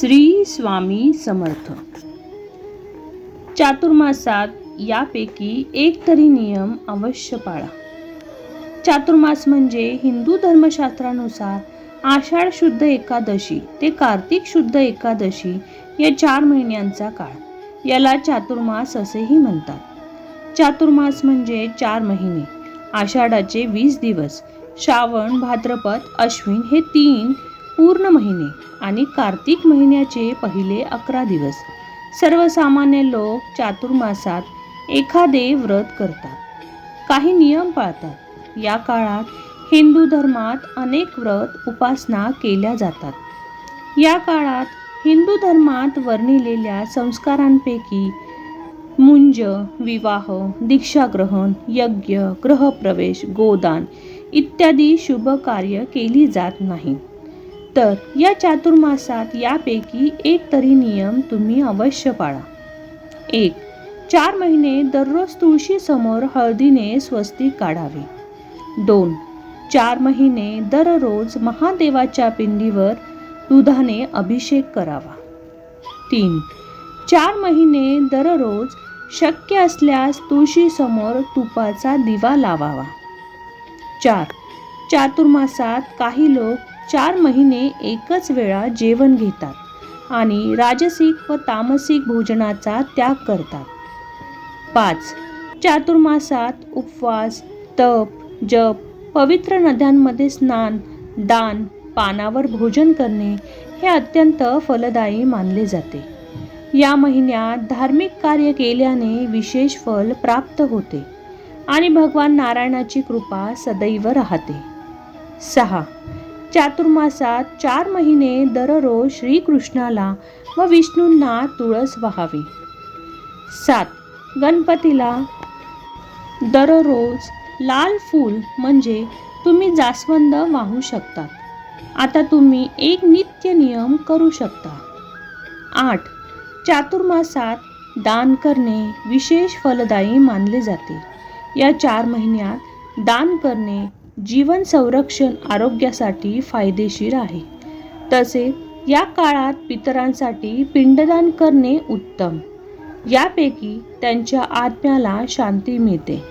श्री स्वामी समर्थ. चातुर्मासात यापैकी एक तरी नियम अवश्य पाळा. चातुर्मास म्हणजे हिंदू धर्मशास्त्रानुसार आषाढ शुद्ध एकादशी ते कार्तिक शुद्ध एकादशी या चार महिन्यांचा काळ. याला चातुर्मास असेही म्हणतात. चातुर्मास म्हणजे चार महिने. आषाढाचे वीस दिवस श्रावण भाद्रपद अश्विन हे तीन पूर्ण महिने. आणि कार्तिक महिन्याचे पहिले अकरा दिवस. सर्वसामान्य लोक चातुर्मासात एखादे व्रत करतात. काही नियम पाळतात. या काळात हिंदू धर्मात अनेक व्रत उपासना केल्या जातात. या काळात हिंदू धर्मात वर्णिलेल्या संस्कारांपैकी मुंज विवाह दीक्षाग्रहण यज्ञ ग्रहप्रवेश गोदान इत्यादी शुभ कार्य केली जात नाही. तर या चातुर्मासात यापैकी एक तरी नियम तुम्ही अवश्य पाळा. एक चार महिने दररोज तुळशीसमोर हळदीने स्वस्तिक काढावे. दोन चार महिने दररोज महादेवाच्या पिंडीवर दुधाने अभिषेक करावा. तीन चार महिने दररोज शक्य असल्यास तुळशीसमोर तुपाचा दिवा लावावा. चार चातुर्मासात काही लोक चार महिने एकच वेळा जेवण घेतात आणि राजसिक व तामसिक भोजनाचा त्याग करतात. पाच. चातुर्मासात उपवास तप जप पवित्र नद्यांमध्ये स्नान दान पानावर भोजन करणे हे अत्यंत फलदायी मानले जाते. या महिन्यात धार्मिक कार्य केल्याने विशेष फल प्राप्त होते आणि भगवान नारायणाची कृपा सदैव राहते. सहा. चातुर्मासात चार महिने दररोज श्रीकृष्णाला व विष्णूंना तुळस व्हावी. सात. गणपतीला दररोज लाल फूल म्हणजे तुम्ही जास्वंद वाहू शकतात. आता तुम्ही एक नित्य नियम करू शकता. आठ. चातुर्मासात दान करणे विशेष फलदायी मानले जाते. या चार महिन्यात दान करणे जीवन संरक्षण आरोग्यासाठी फायदेशीर आहे. तसेच या काळात पितरांसाठी पिंडदान करणे उत्तम. यापैकी त्यांच्या आत्म्याला शांती मिळते.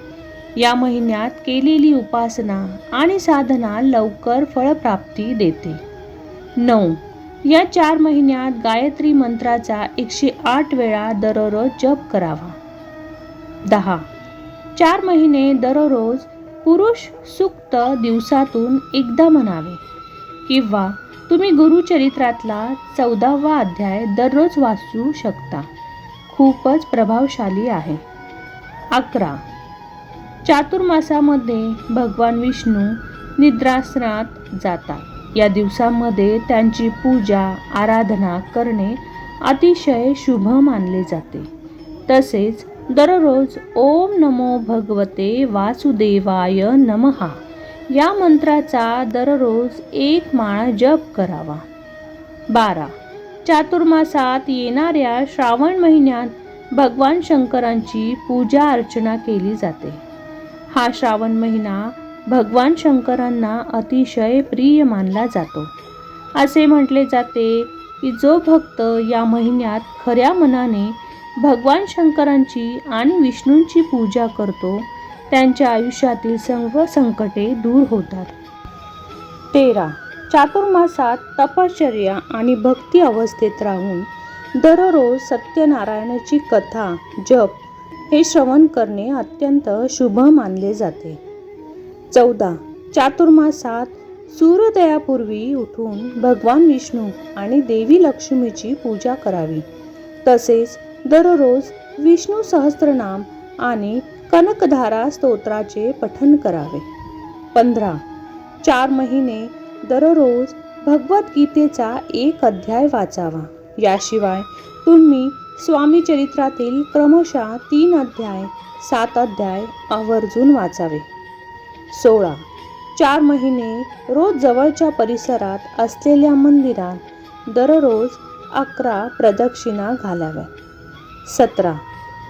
या महिन्यात केलेली उपासना आणि साधना लवकर फळप्राप्ती देते. नऊ. या चार महिन्यात गायत्री मंत्राचा एकशे आठ वेळा दररोज जप करावा. दहा. चार महिने दररोज पुरुष सुक्त दिवसातून एकदा म्हणावे किंवा तुम्ही गुरुचरित्रातला चौदावा अध्याय दररोज वाचू शकता. खूपच प्रभावशाली आहे. अकरा. चातुर्मासामध्ये भगवान विष्णू निद्रासनात जातात. या दिवसामध्ये त्यांची पूजा आराधना करणे अतिशय शुभ मानले जाते. तसेच दररोज ओम नमो भगवते वासुदेवाय नमहा या मंत्राचा दररोज एक माळा जप करावा. बारा. चातुर्मासात येणाऱ्या श्रावण महिन्यात भगवान शंकरांची पूजा अर्चना केली जाते. हा श्रावण महिना भगवान शंकरांना अतिशय प्रिय मानला जातो. असे म्हटले जाते की जो भक्त या महिन्यात खऱ्या मनाने भगवान शंकरांची आणि विष्णूंची पूजा करतो त्यांच्या आयुष्यातील सर्व संकटे दूर होतात. तेरा. चातुर्मासात तपश्चर्या आणि भक्ती अवस्थेत राहून दररोज सत्यनारायणाची कथा जप हे श्रवण करणे अत्यंत शुभ मानले जाते. चौदा. चातुर्मासात सूर्योदयापूर्वी उठून भगवान विष्णू आणि देवी लक्ष्मीची पूजा करावी. तसेच दररोज विष्णू सहस्त्रनाम आणि कनकधारा स्तोत्राचे पठन करावे. पंधरा. चार महिने दररोज भगवद्गीतेचा एक अध्याय वाचावा. याशिवाय तुम्ही स्वामी चरित्रातील क्रमशः तीन अध्याय सात अध्याय आवर्जून वाचावे. सोळा. चार महिने रोज जवळच्या परिसरात असलेल्या मंदिरात दररोज अकरा प्रदक्षिणा घालाव्या सतरा.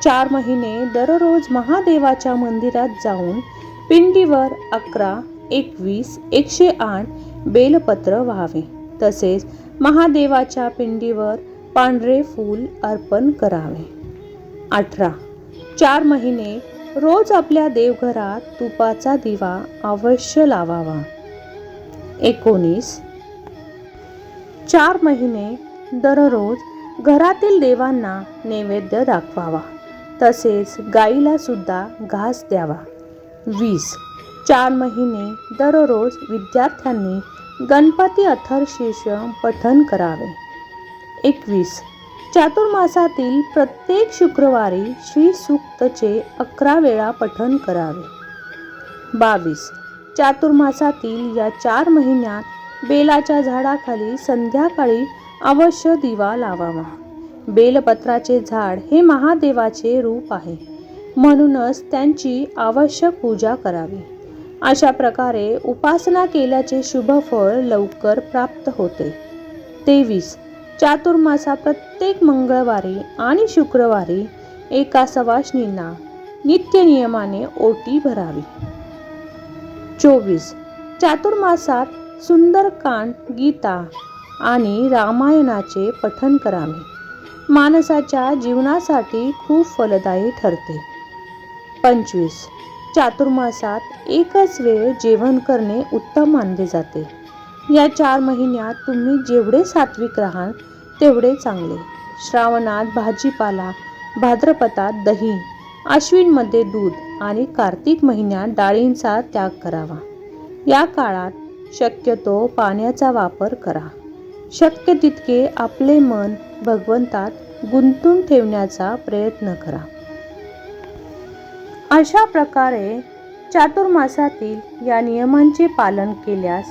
चार महिने दररोज महादेवाच्या मंदिरात जाऊन पिंडीवर अकरा एकवीस एकशे आठ बेलपत्र व्हावे. तसेच महादेवाच्या पिंडीवर पांढरे फूल अर्पण करावे. अठरा. चार महिने रोज आपल्या देवघरात तुपाचा दिवा अवश्य लावावा. एकोणीस. चार महिने दररोज घरातील देवांना नैवेद्य दाखवावा. तसेच गाईला सुद्धा घास द्यावा. वीस. चार महिने दररोज विद्यार्थ्यांनी गणपती अथर्शीर्ष पठन करावे. एकवीस. चातुर्मासातील प्रत्येक शुक्रवारी श्री सूक्तचे अकरा वेळा पठन करावे. बावीस. चातुर्मासातील या चार महिन्यात बेलाच्या झाडाखाली संध्याकाळी अवश्य दिवा लावावा. बेलपत्राचे झाड हे महादेवाचे रूप आहे. म्हणूनच त्यांची आवश्यक पूजा करावी. अशा प्रकारे उपासना केल्याचे शुभफळ लवकर प्राप्त होते. तेवीस. चातुर्मासा प्रत्येक मंगळवारी आणि शुक्रवारी एका सवाशनींना नित्य नियमाने ओटी भरावी. चोवीस. चातुर्मासात सुंदरकांड गीता आणि रामायणाचे पठन करावे. माणसाच्या जीवनासाठी खूप फलदायी ठरते. पंचवीस. चातुर्मासात एकच वेळ जेवण करणे उत्तम मानले जाते. या चार महिन्यात तुम्ही जेवढे सात्विक राहाल तेवढे चांगले. श्रावणात भाजीपाला भाद्रपदात दही आश्विनमध्ये दूध आणि कार्तिक महिन्यात डाळींचा त्याग करावा. या काळात शक्यतो पाण्याचा वापर करा. शक्य तितके आपले मन भगवंतात गुंतून ठेवण्याचा प्रयत्न करा. अशा प्रकारे चातुर्मासातील या नियमांचे पालन केल्यास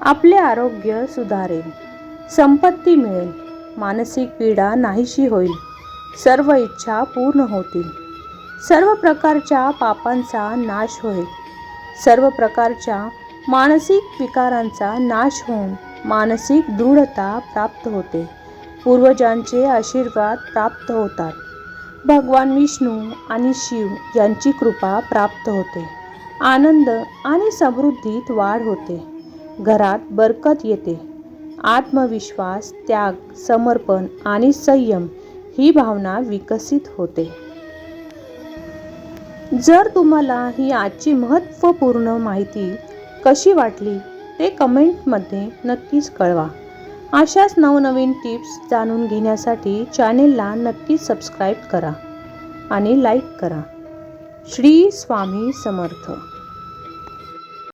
आपले आरोग्य सुधारेल संपत्ती मिळेल मानसिक पीडा नाहीशी होईल सर्व इच्छा पूर्ण होतील. सर्व प्रकारच्या पापांचा नाश होईल. सर्व प्रकारच्या मानसिक विकारांचा नाश होऊन मानसिक दृढता प्राप्त होते. पूर्वजांचे आशीर्वाद प्राप्त होतात. भगवान विष्णू आणि शिव यांची कृपा प्राप्त होते. आनंद आणि समृद्धीत वाढ होते. घरात बरकत येते. आत्मविश्वास त्याग समर्पण आणि संयम ही भावना विकसित होते. जर तुम्हाला ही आजची महत्त्वपूर्ण माहिती कशी वाटली ते कमेंटमध्ये नक्कीच कळवा. अशाच नवनवीन टिप्स जाणून घेण्यासाठी चॅनेलला नक्कीच सबस्क्राईब करा आणि लाईक करा. श्री स्वामी समर्थ.